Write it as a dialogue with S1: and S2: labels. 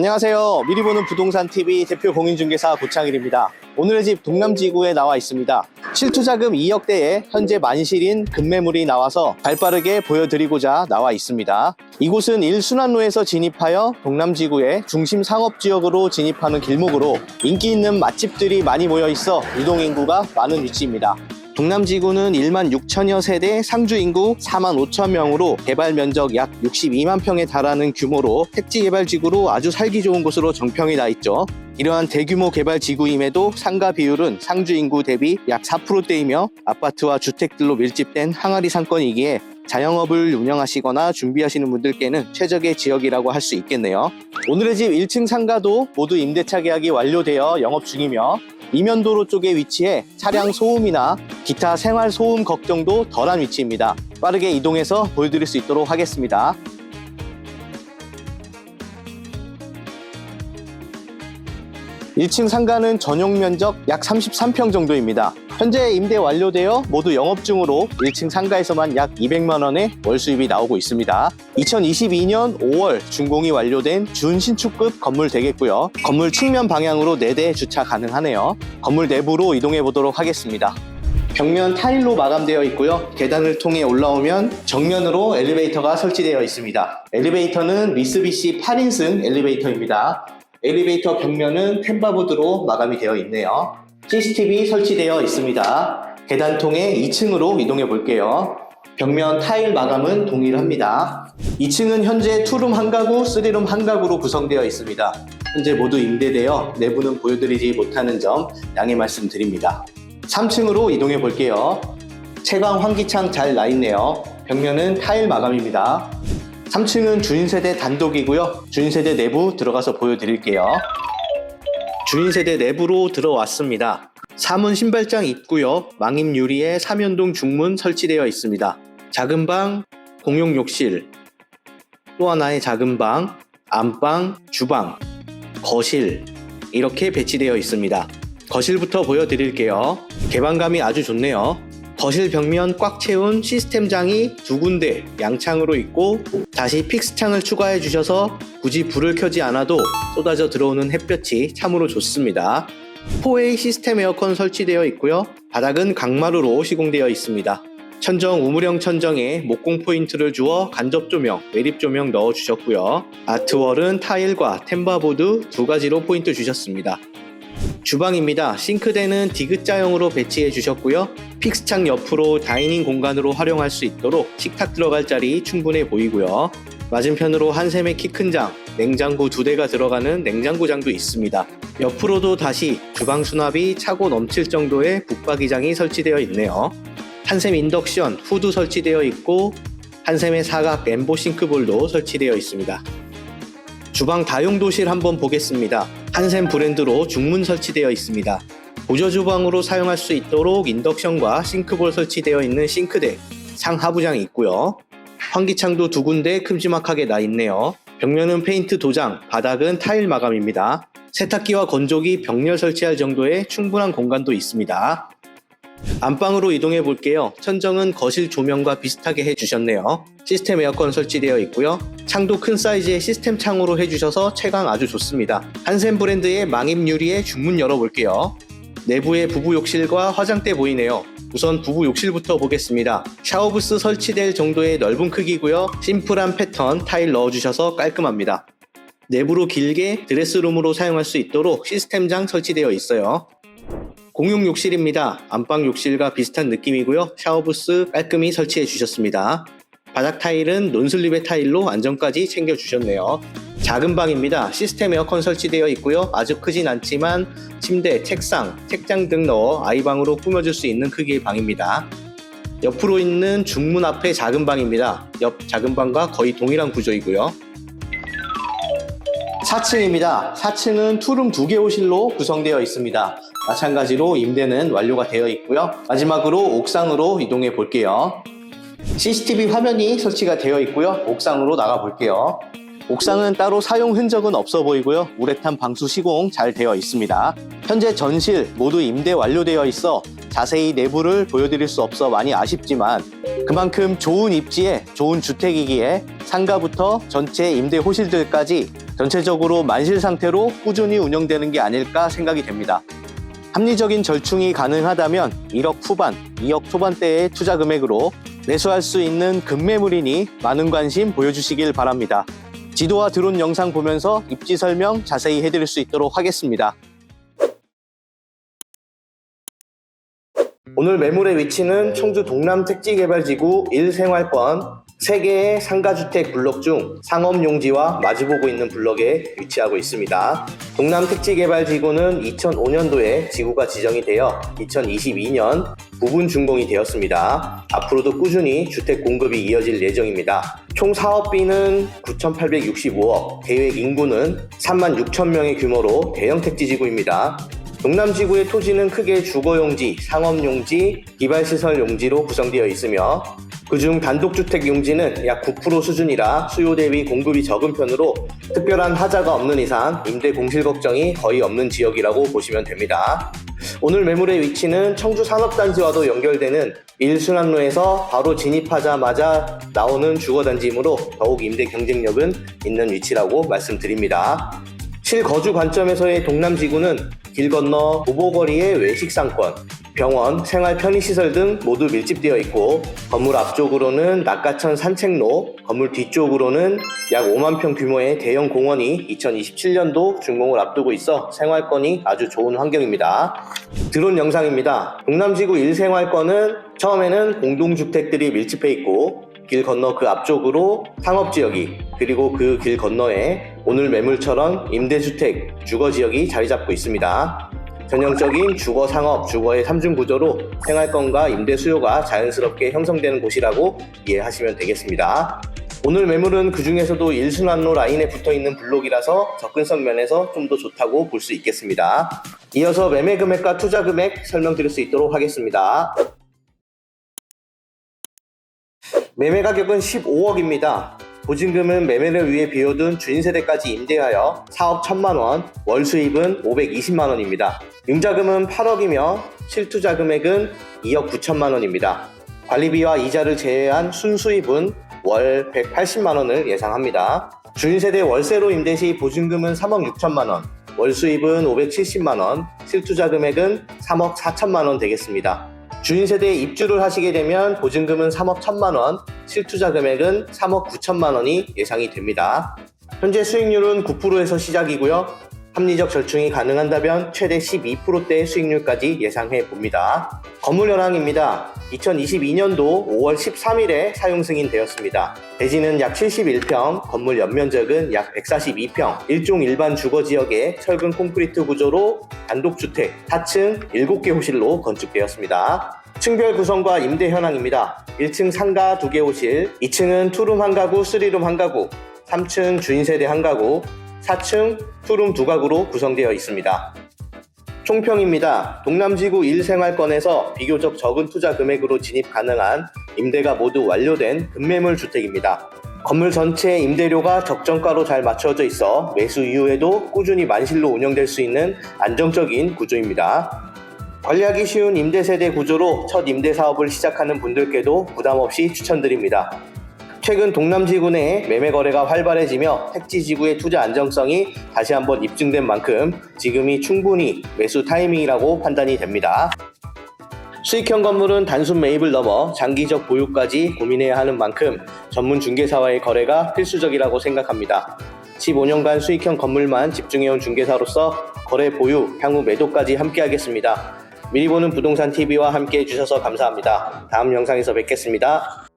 S1: 안녕하세요. 미리 보는 부동산 TV 대표 공인중개사 고창일입니다. 오늘의 집 동남지구에 나와 있습니다. 실투자금 2억대에 현재 만실인 급매물이 나와서 발빠르게 보여드리고자 나와 있습니다. 이곳은 1순환로에서 진입하여 동남지구의 중심 상업지역으로 진입하는 길목으로 인기 있는 맛집들이 많이 모여 있어 유동인구가 많은 위치입니다. 동남지구는 1만 6천여 세대, 상주 인구 4만 5천 명으로 개발 면적 약 62만 평에 달하는 규모로 택지 개발 지구로 아주 살기 좋은 곳으로 정평이 나 있죠. 이러한 대규모 개발 지구임에도 상가 비율은 상주 인구 대비 약 4%대이며 아파트와 주택들로 밀집된 항아리 상권이기에 자영업을 운영하시거나 준비하시는 분들께는 최적의 지역이라고 할 수 있겠네요. 오늘의 집 1층 상가도 모두 임대차 계약이 완료되어 영업 중이며 이면도로 쪽에 위치해 차량 소음이나 기타 생활 소음 걱정도 덜한 위치입니다. 빠르게 이동해서 보여드릴 수 있도록 하겠습니다. 일층 상가는 전용 면적 약 33평 정도입니다. 현재 임대 완료되어 모두 영업 중으로 1층 상가에서만 약 200만 원의 월 수입이 나오고 있습니다. 2022년 5월 준공이 완료된 준신축급 건물 되겠고요. 건물 측면 방향으로 4대 주차 가능하네요. 건물 내부로 이동해 보도록 하겠습니다. 벽면 타일로 마감되어 있고요. 계단을 통해 올라오면 정면으로 엘리베이터가 설치되어 있습니다. 엘리베이터는 미쓰비시 8인승 엘리베이터입니다. 엘리베이터 벽면은 템바보드로 마감이 되어 있네요. CCTV 설치되어 있습니다. 계단 통해 2층으로 이동해 볼게요. 벽면 타일 마감은 동일합니다. 2층은 현재 투룸 한 가구, 쓰리룸 한 가구로 구성되어 있습니다. 현재 모두 임대되어 내부는 보여드리지 못하는 점 양해 말씀드립니다. 3층으로 이동해 볼게요. 채광 환기창 잘 나 있네요. 벽면은 타일 마감입니다. 3층은 주인세대 단독이고요. 주인세대 내부 들어가서 보여드릴게요. 주인세대 내부로 들어왔습니다. 사문 신발장 있고요. 망임 유리에 삼연동 중문 설치되어 있습니다. 작은 방, 공용 욕실, 또 하나의 작은 방, 안방, 주방, 거실 이렇게 배치되어 있습니다. 거실부터 보여드릴게요. 개방감이 아주 좋네요. 거실 벽면 꽉 채운 시스템장이 두 군데 양창으로 있고 다시 픽스창을 추가해 주셔서 굳이 불을 켜지 않아도 쏟아져 들어오는 햇볕이 참으로 좋습니다. 4A 시스템 에어컨 설치되어 있고요. 바닥은 강마루로 시공되어 있습니다. 천정 우물형 천정에 목공 포인트를 주어 간접 조명, 매립 조명 넣어 주셨고요. 아트월은 타일과 템바보드 두 가지로 포인트 주셨습니다. 주방입니다. 싱크대는 디귿자형으로 배치해 주셨고요. 픽스창 옆으로 다이닝 공간으로 활용할 수 있도록 식탁 들어갈 자리 충분해 보이고요. 맞은편으로 한샘의 키 큰 장, 냉장고 두 대가 들어가는 냉장고장도 있습니다. 옆으로도 다시 주방 수납이 차고 넘칠 정도의 붙박이장이 설치되어 있네요. 한샘 인덕션 후드 설치되어 있고 한샘의 사각 엠보 싱크볼도 설치되어 있습니다. 주방 다용도실 한번 보겠습니다. 한샘 브랜드로 중문 설치되어 있습니다. 보조 주방으로 사용할 수 있도록 인덕션과 싱크볼 설치되어 있는 싱크대, 상하부장이 있고요. 환기창도 두 군데 큼지막하게 나 있네요. 벽면은 페인트 도장, 바닥은 타일 마감입니다. 세탁기와 건조기 벽열 설치할 정도의 충분한 공간도 있습니다. 안방으로 이동해 볼게요. 천정은 거실 조명과 비슷하게 해주셨네요. 시스템 에어컨 설치되어 있고요. 창도 큰 사이즈의 시스템 창으로 해주셔서 채광 아주 좋습니다. 한샘 브랜드의 망임 유리의 중문 열어볼게요. 내부에 부부 욕실과 화장대 보이네요. 우선 부부 욕실부터 보겠습니다. 샤워부스 설치될 정도의 넓은 크기고요. 심플한 패턴 타일 넣어주셔서 깔끔합니다. 내부로 길게 드레스룸으로 사용할 수 있도록 시스템장 설치되어 있어요. 공용 욕실입니다. 안방 욕실과 비슷한 느낌이고요. 샤워부스 깔끔히 설치해 주셨습니다. 바닥 타일은 논슬립의 타일로 안전까지 챙겨 주셨네요. 작은 방입니다. 시스템 에어컨 설치되어 있고요. 아주 크진 않지만 침대, 책상, 책장 등 넣어 아이방으로 꾸며줄 수 있는 크기의 방입니다. 옆으로 있는 중문 앞에 작은 방입니다. 옆 작은 방과 거의 동일한 구조이고요. 4층입니다. 4층은 투룸 두개 호실로 구성되어 있습니다. 마찬가지로 임대는 완료가 되어 있고요. 마지막으로 옥상으로 이동해 볼게요. CCTV 화면이 설치가 되어 있고요. 옥상으로 나가 볼게요. 옥상은 따로 사용 흔적은 없어 보이고요. 우레탄 방수 시공 잘 되어 있습니다. 현재 전실 모두 임대 완료되어 있어 자세히 내부를 보여드릴 수 없어 많이 아쉽지만 그만큼 좋은 입지에 좋은 주택이기에 상가부터 전체 임대 호실들까지 전체적으로 만실 상태로 꾸준히 운영되는 게 아닐까 생각이 됩니다. 합리적인 절충이 가능하다면 1억 후반, 2억 초반대의 투자 금액으로 매수할 수 있는 급매물이니 많은 관심 보여주시길 바랍니다. 지도와 드론 영상 보면서 입지 설명 자세히 해드릴 수 있도록 하겠습니다. 오늘 매물의 위치는 청주 동남 택지개발지구 1생활권 3개의 상가주택 블록 중 상업용지와 마주보고 있는 블록에 위치하고 있습니다. 동남 택지개발지구는 2005년도에 지구가 지정이 되어 2022년 부분 준공이 되었습니다. 앞으로도 꾸준히 주택 공급이 이어질 예정입니다. 총 사업비는 9,865억, 계획 인구는 3만 6천 명의 규모로 대형 택지지구입니다. 동남지구의 토지는 크게 주거용지, 상업용지, 기반시설용지로 구성되어 있으며 그중 단독주택 용지는 약 9% 수준이라 수요 대비 공급이 적은 편으로 특별한 하자가 없는 이상 임대 공실 걱정이 거의 없는 지역이라고 보시면 됩니다. 오늘 매물의 위치는 청주 산업단지와도 연결되는 1순환로에서 바로 진입하자마자 나오는 주거단지이므로 더욱 임대 경쟁력은 있는 위치라고 말씀드립니다. 실거주 관점에서의 동남지구는 길 건너 도보거리의 외식상권, 병원, 생활 편의시설 등 모두 밀집되어 있고 건물 앞쪽으로는 낙가천 산책로, 건물 뒤쪽으로는 약 5만 평 규모의 대형 공원이 2027년도 준공을 앞두고 있어 생활권이 아주 좋은 환경입니다. 드론 영상입니다. 동남지구 1생활권은 처음에는 공동주택들이 밀집해 있고 길 건너 그 앞쪽으로 상업지역이 그리고 그 길 건너에 오늘 매물처럼 임대주택, 주거지역이 자리 잡고 있습니다. 전형적인 주거 상업, 주거의 삼중 구조로 생활권과 임대 수요가 자연스럽게 형성되는 곳이라고 이해하시면 되겠습니다. 오늘 매물은 그 중에서도 1순환로 라인에 붙어 있는 블록이라서 접근성 면에서 좀 더 좋다고 볼 수 있겠습니다. 이어서 매매 금액과 투자 금액 설명드릴 수 있도록 하겠습니다. 매매 가격은 15억입니다. 보증금은 매매를 위해 비워둔 주인 세대까지 임대하여 4억 1천만 원, 월 수입은 520만 원입니다. 융자금은 8억이며 실투자 금액은 2억 9천만 원입니다. 관리비와 이자를 제외한 순수입은 월 180만 원을 예상합니다. 주인 세대 월세로 임대 시 보증금은 3억 6천만 원, 월 수입은 570만 원, 실투자 금액은 3억 4천만 원 되겠습니다. 주인 세대에 입주를 하시게 되면 보증금은 3억 1천만 원, 실투자 금액은 3억 9천만 원이 예상이 됩니다. 현재 수익률은 9%에서 시작이고요. 합리적 절충이 가능한다면 최대 12%대의 수익률까지 예상해 봅니다. 건물 현황입니다. 2022년도 5월 13일에 사용 승인되었습니다. 대지는 약 71평, 건물 연면적은 약 142평, 일종 일반 주거 지역의 철근 콘크리트 구조로 단독주택 4층 7개 호실로 건축되었습니다. 층별 구성과 임대 현황입니다. 1층 상가 2개 호실, 2층은 투룸 한 가구, 3룸 한 가구, 3층 주인세대 한 가구, 4층 투룸 두 가구로 구성되어 있습니다. 총평입니다. 동남지구 1생활권에서 비교적 적은 투자 금액으로 진입 가능한 임대가 모두 완료된 급매물 주택입니다. 건물 전체 임대료가 적정가로 잘 맞춰져 있어 매수 이후에도 꾸준히 만실로 운영될 수 있는 안정적인 구조입니다. 관리하기 쉬운 임대세대 구조로 첫 임대 사업을 시작하는 분들께도 부담 없이 추천드립니다. 최근 동남지구 내 매매 거래가 활발해지며 택지 지구의 투자 안정성이 다시 한번 입증된 만큼 지금이 충분히 매수 타이밍이라고 판단이 됩니다. 수익형 건물은 단순 매입을 넘어 장기적 보유까지 고민해야 하는 만큼 전문 중개사와의 거래가 필수적이라고 생각합니다. 15년간 수익형 건물만 집중해온 중개사로서 거래 보유, 향후 매도까지 함께하겠습니다. 미리 보는 부동산 TV와 함께 해주셔서 감사합니다. 다음 영상에서 뵙겠습니다.